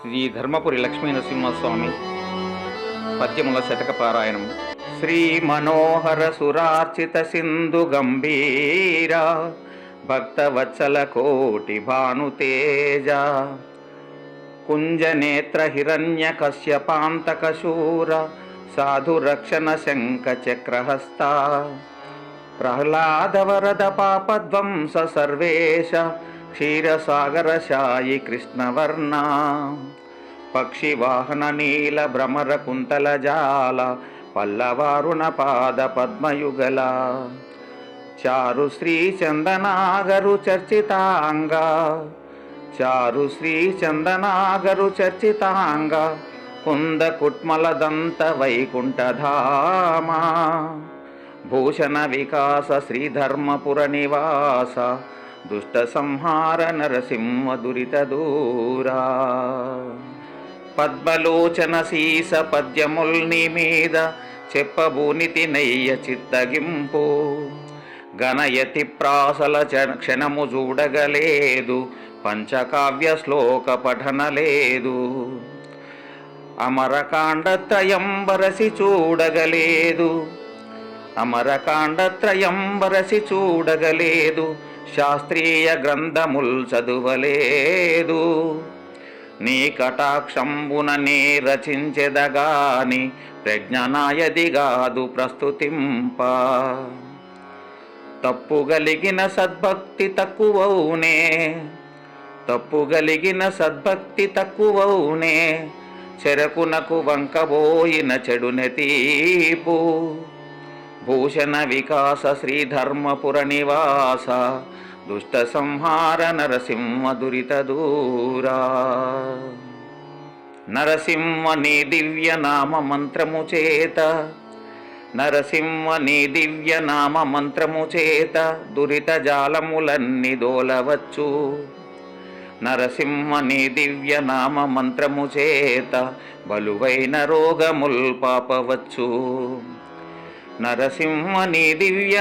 శ్రీ ధర్మపురి లక్ష్మీ నరసింహస్వామి పద్యముల శతక పారాయణం శ్రీ మనోహర సురార్చిత సింధు గంభీర భక్తవత్సల కోటి భానుతేజ కుంజనేత్ర హిరణ్య కశ్యపాంతకశూర సాధురక్షణ సాధు రక్షణ శంఖ చక్రహస్త ప్రహ్లాద వరద పాపధ్వంస సర్వేశ క్షీరసాగరశాయి కృష్ణవర్ణ పక్షివాహన నీల భ్రమర కుంతల జాల పల్లవారుణ పాద పద్మయుగల చారు శ్రీ చందనాగరు చర్చితాంగ చారు శ్రీ చందనాగరు చర్చితాంగ కుంద కుట్మల దంత వైకుంఠధామా భూషణ వికాస శ్రీధర్మపుర నివాస దుష్ట సంహార నరసింహ దురిత దూరా పద్మలోచన సీస పద్యముల్ని మీద చెప్పబూనితి నయ్య చిత్తగింపు. గణయతి ప్రాసల క్షణము చూడగలేదు పంచకావ్య శ్లోక పఠన లేదు. అమరకాండత్రయంబరసి చూడగలేదు అమరకాండత్రయంబరసి చూడగలేదు శాస్త్రీయ గ్రంథముల్ చదువలేదు నీ కటాక్షంబున నీ రచించెదగాని ప్రజ్ఞనాయదిగాదు ప్రస్తుతింప. తప్పు గలిగిన సద్భక్తి తక్కువవునే తప్పు గలిగిన సద్భక్తి తక్కువవునే చెరకునకు వంకబోయిన చెడునె తీపు. భూషణ వికాస శ్రీధర్మపుర నివాస దుష్ట సంహార నరసింహ దురిత దూరా. నరసింహ నీ దివ్య నామ మంత్రము చేత నరసింహ నీ దివ్య నామ మంత్రము చేత దురిత జాలములన్నీ దోలవచ్చు. నరసింహ నీ దివ్య నామ మంత్రము చేత బలువైన రోగముల్ పాపవచ్చు. నరసింహ నీ దివ్య